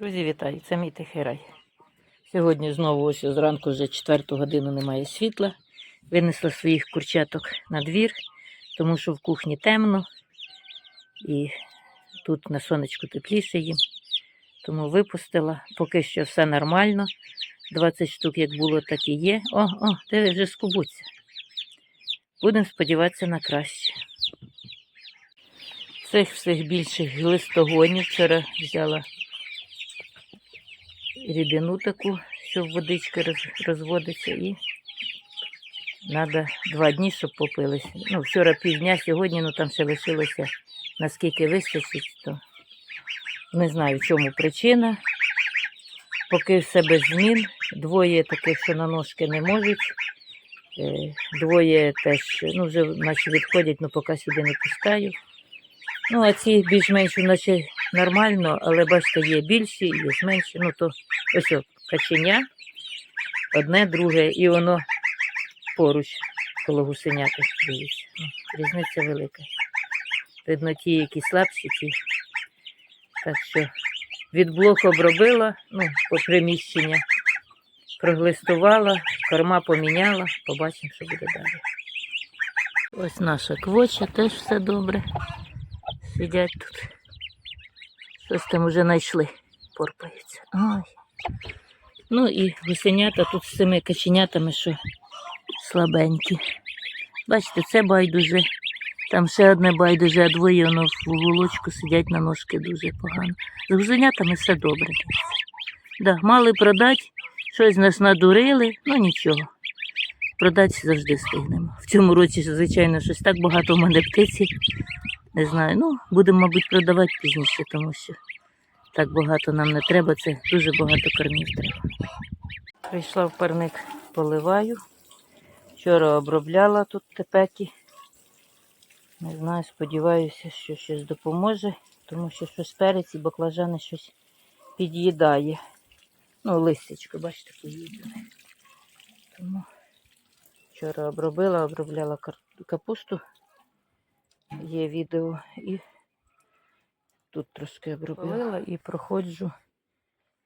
Друзі, вітаю! Це мій тихий рай. Сьогодні знову ось зранку вже четверту годину немає світла. Винесла своїх курчаток на двір, тому що в кухні темно і тут на сонечку тепліше їм. Тому випустила. Поки що все нормально. 20 штук, як було, так і є. О, о, диви, вже скубуться. Будемо сподіватися на краще. Цих всіх більших глистогонів вчора взяла рідину таку, що в водички роз- розводиться, і треба два дні, щоб попилися. Ну, вчора півдня, сьогодні, ну там ще лишилося, наскільки вистачить, то не знаю, в чому причина. Поки все без змін. Двоє таких, що на ножки не можуть. е, Двоє теж, ну, вже наче відходять, ну поки сюди не пускаю. Ну, а ці більш-менш наче нормально, але бачите, є більші, є менші. Ну, то ось о, каченя, одне, друге, і воно поруч коло гусеняти. Ну, різниця велика. Видно, ті, які слабші, ті. Так що від блок обробила, ну, по приміщення, проглистувала, корма поміняла, побачимо, що буде далі. Ось наша квоча, теж все добре. Сидять тут. Щось там уже знайшли, порпаються. Ой. Ну і гусенята тут з цими каченятами, що слабенькі. Бачите, це байдуже. Там ще одне байдуже, а двоє воно в вулочку сидять на ножки дуже погано. З гусенятами все добре. Да, мали продати, щось нас надурили, ну нічого. Продати завжди встигнемо. В цьому році, звичайно, щось так багато в мене птиці. Не знаю. Ну, будемо, мабуть, продавати пізніше, тому що так багато нам не треба, це дуже багато кормів треба. Прийшла в парник, поливаю. Вчора обробляла тут тепекі. Не знаю, сподіваюся, що щось допоможе, тому що щось перець і баклажани щось під'їдає. Ну, листячко, бачите, поїдане. Тому вчора обробила, обробляла капусту. Є відео і тут трошки обробила і проходжу,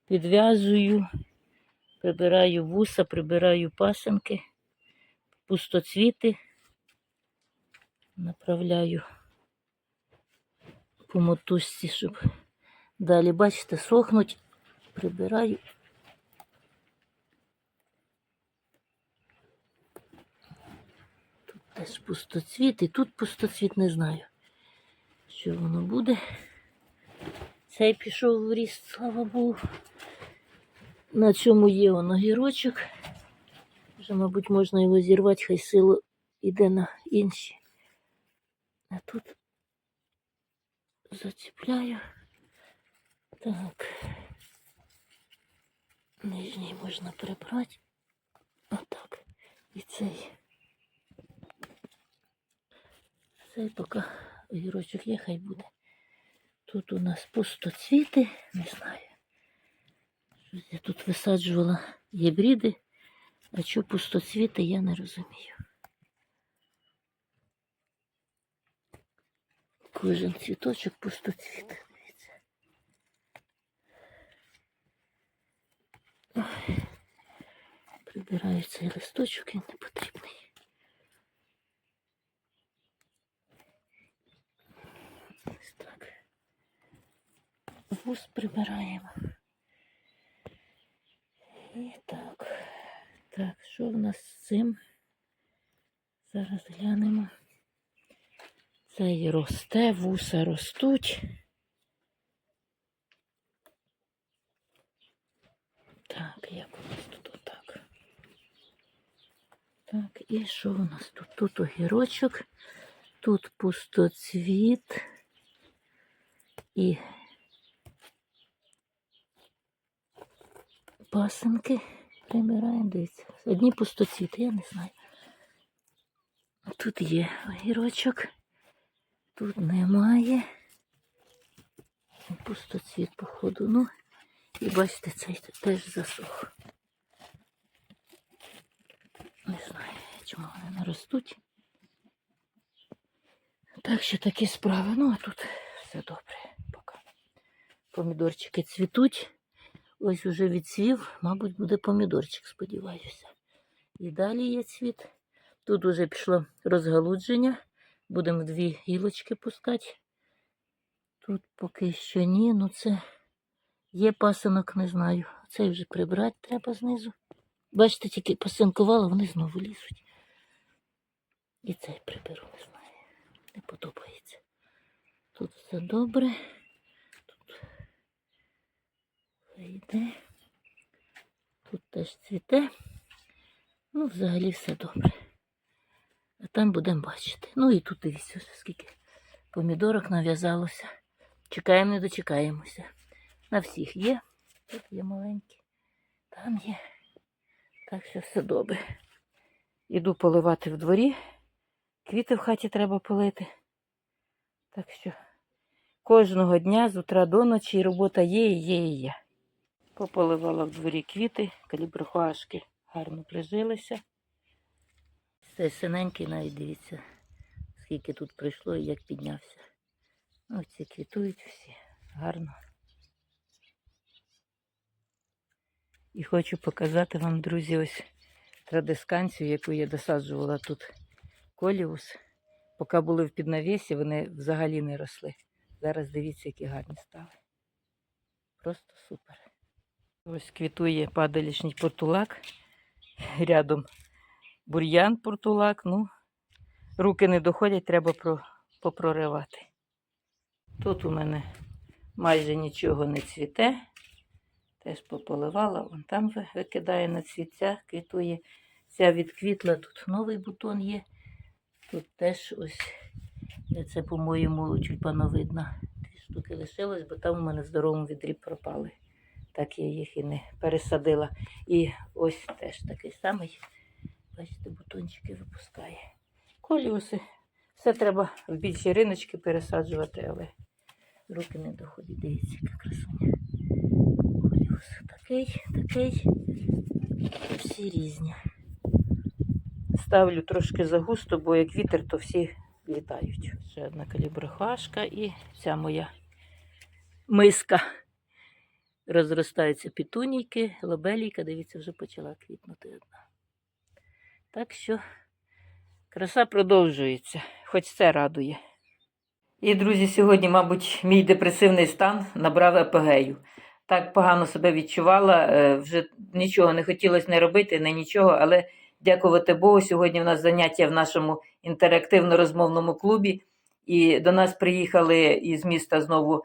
підв'язую, прибираю вуса, прибираю пасенки, пустоцвіти, направляю по мотузці, щоб далі, бачите, сохнуть, прибираю. Тут теж пустоцвіт, і тут пустоцвіт, не знаю, що воно буде. Цей пішов в ріст, слава Богу. На цьому є воно гірочок. Вже, мабуть, можна його зірвати, хай силу йде на інші. А тут заціпляю. Так. Нижній можна прибрати. Отак. І цей. Цей поки огірочок є, хай буде. Тут у нас пустоцвіти, не знаю. Я тут висаджувала гібриди, а що пустоцвіти, я не розумію. Кожен цвіточок пустоцвіт. Прибираю цей листочок, він не потрібний. Ось так. Вуз прибираємо. І так. Так, що в нас з цим? Зараз глянемо. Цей росте, вуса ростуть. Так, як у нас тут отак? Так, і що у нас тут? Тут огірочок, тут пустоцвіт і пасенки прибираємо, дивіться. Одні пустоцвіти, я не знаю. Тут є огірочок, тут немає. Пустоцвіт, походу. Ну, і бачите, цей теж засох. Не знаю, чому вони не ростуть. Так що такі справи. Ну, а тут все добре. Помідорчики цвітуть. Ось уже відцвів, мабуть, буде помідорчик, сподіваюся. І далі є цвіт. Тут уже пішло розгалудження. Будемо дві гілочки пускати. Тут поки що ні, ну це є пасинок, не знаю. Цей вже прибрати треба знизу. Бачите, тільки посинкувала, вони знову лізуть. І цей приберу, не знаю. Не подобається. Тут все добре. Тут йде. Тут теж цвіте. Ну, взагалі все добре. А там будемо бачити. Ну і тут дивіться, ось скільки помідорок нав'язалося. Чекаємо, не дочекаємося. На всіх є. Тут є маленькі. Там є. Так що все добре. Іду поливати в дворі. Квіти в хаті треба полити. Так що кожного дня з утра до ночі робота є, і є, і є. Пополивала в дворі квіти, каліброхашки гарно прижилися. Цей синенький навіть дивіться, скільки тут прийшло і як піднявся. Ну, ці квітують всі гарно. І хочу показати вам, друзі, ось традисканцію, яку я досаджувала тут коліус. Поки були в піднавісі, вони взагалі не росли. Зараз дивіться, які гарні стали. Просто супер. Ось квітує падалішній портулак. Рядом бур'ян портулак. Ну, руки не доходять, треба про, попроривати. Тут у мене майже нічого не цвіте. Теж пополивала, вон там викидає на цвіття, квітує. Ця відквітла, тут новий бутон є. Тут теж ось, це, по-моєму, тюльпановидна. Дві штуки лишилось, бо там у мене в здоровому відрі пропали. Так я їх і не пересадила. І ось теж такий самий. Бачите, бутончики випускає. Коліуси. Все треба в більші риночки пересаджувати, але руки не доходять. Дивіться, яка красуня. Коліус такий, такий. Всі різні. Ставлю трошки загусто, бо як вітер, то всі літають. Ще одна каліброхашка і ця моя миска. Розростаються пітунійки, лобелійка, дивіться, вже почала квітнути одна. Так що краса продовжується, хоч це радує. І, друзі, сьогодні, мабуть, мій депресивний стан набрав епогею. Так погано себе відчувала, е, вже нічого не хотілося не робити, не нічого, але дякувати Богу, сьогодні в нас заняття в нашому інтерактивно-розмовному клубі. І до нас приїхали із міста знову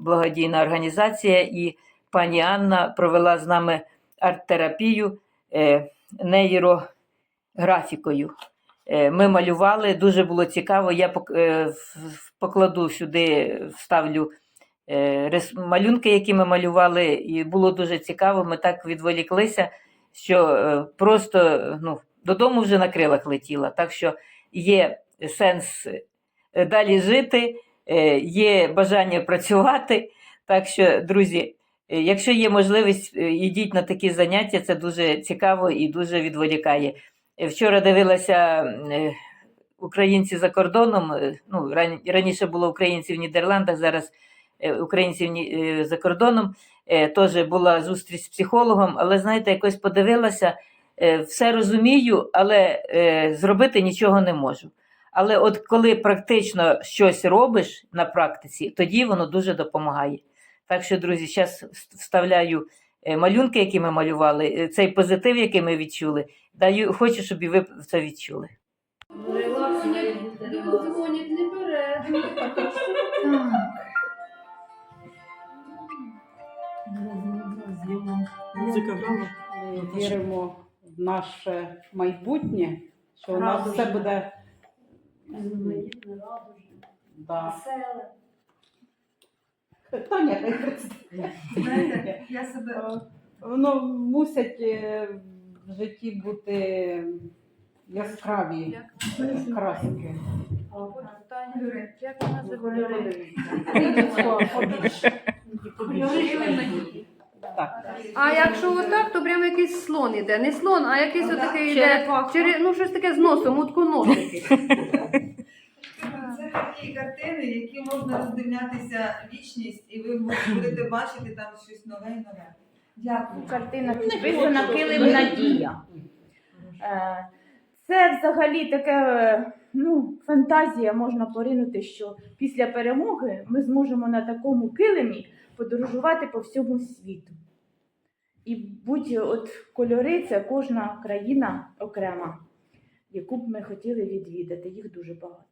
благодійна організація, і пані Анна провела з нами арт-терапію е, нейрографікою. Е, Ми малювали, дуже було цікаво. Я е, покладу сюди, вставлю е, малюнки, які ми малювали, і було дуже цікаво. Ми так відволіклися, що е, просто е, ну, додому вже на крилах летіла. Так що є сенс е, далі жити, е, є бажання працювати. Так що, друзі, е, якщо є можливість, е, йдіть на такі заняття, це дуже цікаво і дуже відволікає. Е, Вчора дивилася е, українці за кордоном. е, Ну, ран- раніше було українці в Нідерландах, зараз е, українці е, за кордоном. Е, Теж була зустріч з психологом, але знаєте, якось подивилася, е, все розумію, але е, зробити нічого не можу. Але от коли практично щось робиш на практиці, тоді воно дуже допомагає. Так що, друзі, зараз вставляю е, малюнки, які ми малювали, е, цей позитив, який ми відчули. Даю, хочу, щоб і ви це відчули. Дзвонять, не бере. Віримо в наше майбутнє, що у нас все буде да. Таня, хай представляє. Знаєте, я себе Е, Воно мусять е, в житті бути яскраві краски. Таня, як вона Так. А якщо отак, то прямо якийсь слон іде. Не слон, а якийсь отакий йде. Чере... Ну, щось таке з носом, утконосики. Це такі картини, які можна роздивлятися вічність, і ви будете бачити там щось нове і нове. Дякую. Картина підписана Килим Надія. Е, Це взагалі таке, е, ну, фантазія можна поринути, що після перемоги ми зможемо на такому килимі подорожувати по всьому світу. І будь от кольори це кожна країна окрема, яку б ми хотіли відвідати. Їх дуже багато.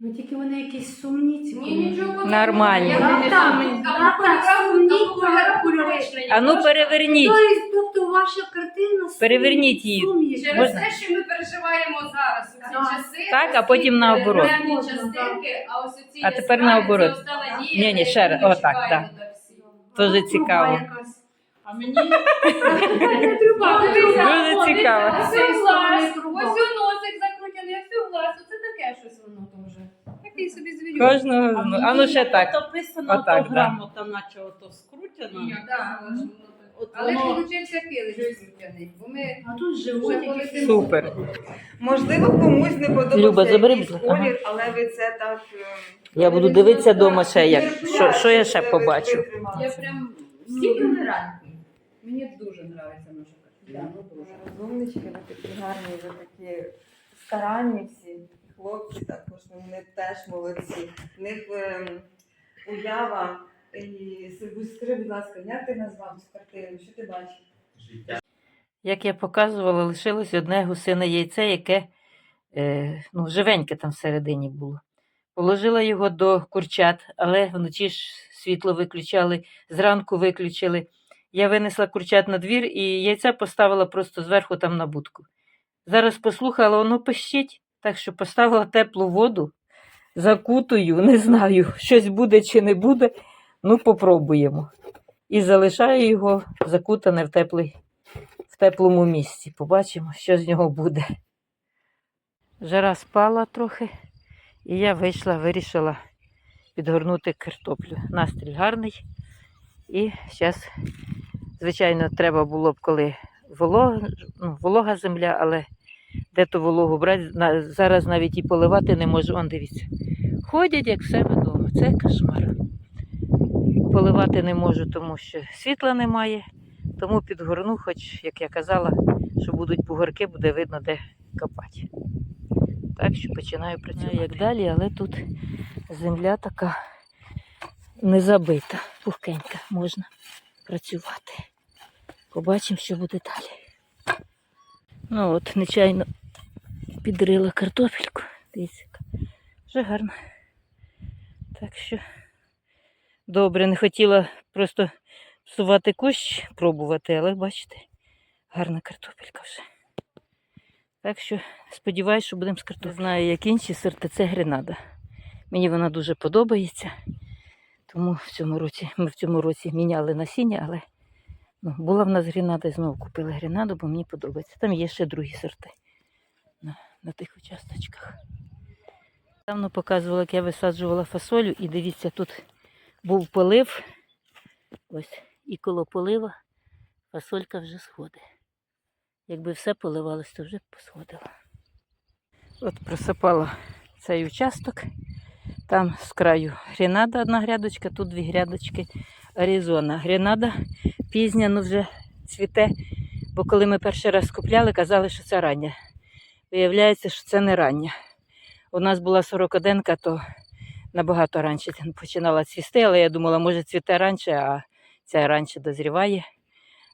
Ну тільки вони якісь сумні ці. Ні, нічого. Нормально. Я не сумні. там, там, ні, кольори кольоричні. А ну переверніть. Тобто ваша картина сумні, Переверніть її. сумні. Через Можна? те, що ми переживаємо зараз у ці часи. Так, а потім наоборот. частинки, а ось ці А тепер наоборот. Ні, ні, ще раз. Отак, всі. Дуже цікаво. якась. А мені Дуже цікаво. Ось у носик закрутяний, ось у глаз. Оце таке щось воно там вже. Такий собі звірюк. Кожного, ну, а ну ще так. Ото писано, Отак, ото да. грамота, наче ото скрутено. Так, От Але ж воно- получився килим скрутяний, бо ми А тут вже. Супер. Можливо, комусь не подобається Люба, забери, якийсь будь ласка. колір, але ви це так. е, Я буду дивитися так дома ще, як- що- що я ще побачу. Я прям Всі толерантні. Мені дуже подобається наша картина. Ну дуже. Розумнички, ви такі гарні, ви такі старанні всі. Хлопці також, вони теж молодці. В них ем, уява і скажи, будь ласка, як ти назвав цю картину? Що ти бачиш? Як я показувала, лишилось одне гусине яйце, яке е, ну, живеньке там всередині було. Положила його до курчат, але вночі ж світло виключали, зранку виключили. Я винесла курчат на двір і яйця поставила просто зверху там на будку. Зараз послухала, воно пищить, так що поставила теплу воду, закутую, не знаю, щось буде чи не буде. Ну, попробуємо. І залишаю його закутане в теплий в теплому місці. Побачимо, що з нього буде. Жара спала трохи, і я вийшла, вирішила підгорнути картоплю. Настрій гарний. І зараз, звичайно, треба було б, коли волога, ну, волога земля, але де ту вологу брати, зараз навіть і поливати не можу. Он дивіться. Ходять, як в себе вдома. Це кошмар. Поливати не можу, тому що світла немає. Тому підгорну, хоч, як я казала, що будуть бугорки, буде видно, де копати. Так що починаю працювати. Як далі, але тут земля така не забита, пухкенька, можна працювати. Побачимо, що буде далі. Ну от, нечайно підрила картопельку. Дивіться, вже гарно. Так що добре, не хотіла просто псувати кущ, пробувати, але бачите, гарна картопелька вже. Так що сподіваюся, що будемо з картоплею. Знаю, як інші сорти, це гренада. Мені вона дуже подобається. Тому в цьому році ми в цьому році міняли насіння, але була в нас гренада і знову купили гренаду, бо мені подобається. Там є ще другі сорти на, на тих участочках. Давно показувала, як я висаджувала фасолю, і дивіться, тут був полив. Ось, і коло полива фасолька вже сходить. Якби все поливалось, то вже б посходила. От просипала цей участок. Там з краю гренада одна грядочка, тут дві грядочки Аризона. Гренада пізня, ну вже цвіте, бо коли ми перший раз купляли, казали, що це рання. Виявляється, що це не рання. У нас була 41 то набагато раніше починала цвісти, але я думала, може цвіте раніше, а ця раніше дозріває.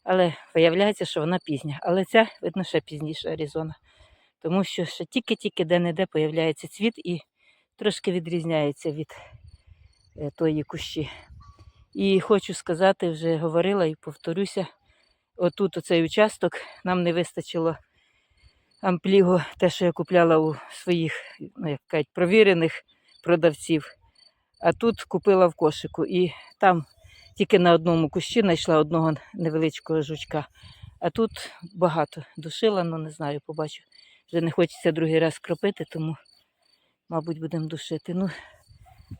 Але виявляється, що вона пізня. Але ця, видно, ще пізніша Аризона. Тому що ще тільки-тільки де-не-де появляється цвіт і трошки відрізняється від е, тої кущі. І хочу сказати, вже говорила і повторюся, отут оцей участок нам не вистачило ампліго, те, що я купляла у своїх, ну, як кажуть, провірених продавців. А тут купила в кошику. І там тільки на одному кущі знайшла одного невеличкого жучка. А тут багато душила, ну не знаю, побачу. Вже не хочеться другий раз кропити, тому, мабуть, будемо душити. Ну,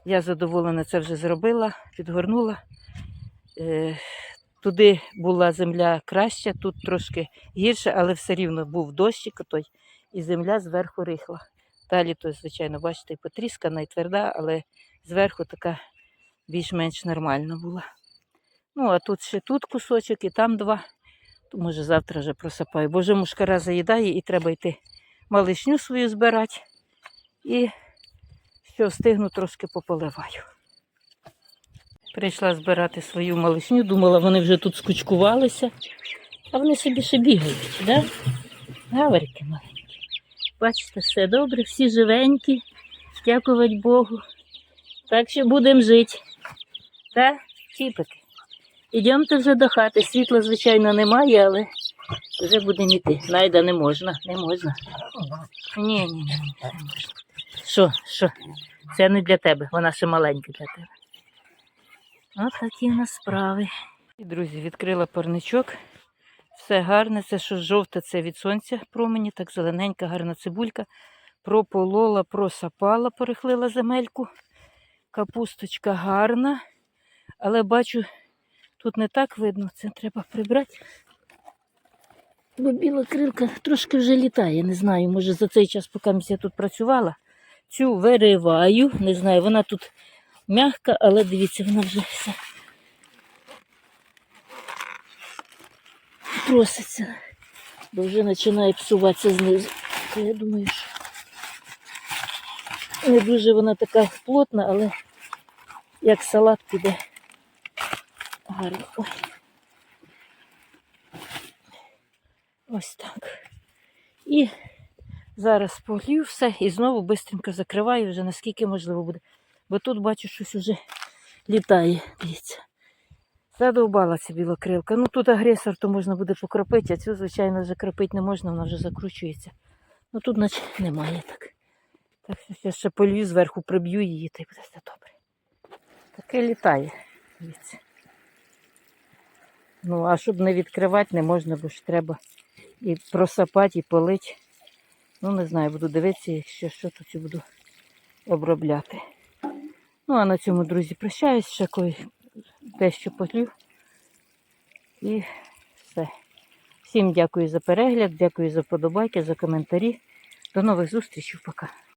я задоволена, це вже зробила, підгорнула. Е, туди була земля краща, тут трошки гірше, але все рівно був дощик той, і земля зверху рихла. Далі, то, звичайно, бачите, потріскана, і тверда, але зверху така більш-менш нормальна була. Ну, а тут ще тут кусочок, і там два. То може завтра вже просипаю. Бо вже мушкара заїдає і треба йти малишню свою збирати. І що встигну, трошки пополиваю. Прийшла збирати свою малишню, думала, вони вже тут скучкувалися, а вони собі ще бігають, да? Гаврики маленькі. Бачите, все добре, всі живенькі, дякувати Богу. Так що будемо жити. Та, чіпики. Ідемте вже до хати. Світла, звичайно, немає, але вже будемо йти. Найда не можна, не можна. Ні, ні, ні, не можна. Що, що? Це не для тебе, вона ще маленька для тебе. От такі в нас справи. І, друзі, відкрила парничок. Все гарне, це що жовте, це від сонця промені, так зелененька, гарна цибулька. Прополола, просапала, перехлила земельку. Капусточка гарна. Але бачу, тут не так видно, це треба прибрати. Бо біла крилка трошки вже літає, не знаю, може за цей час, поки я тут працювала. Цю вириваю, не знаю, вона тут м'ягка, але дивіться, вона вже вся проситься, бо вже починає псуватися знизу. То я думаю, що не дуже вона така плотна, але як салат піде гарно. Ой. Ось так. І зараз полью все і знову швидко закриваю вже наскільки можливо буде. Бо тут бачу, щось вже літає. Дивіться. Задовбала ця білокрилка. Ну тут агресор, то можна буде покропити, а цю, звичайно, вже кропити не можна, вона вже закручується. Ну тут наче немає так. Так що я ще полью зверху приб'ю її, та й буде все добре. Таке літає. Дивіться. Ну, а щоб не відкривати, не можна, бо ж треба і просапати, і полити. Ну, не знаю, буду дивитися, якщо що, то буду обробляти. Ну, а на цьому, друзі, прощаюсь, ще коли дещо полю. І все. Всім дякую за перегляд, дякую за подобайки, за коментарі. До нових зустрічей, пока.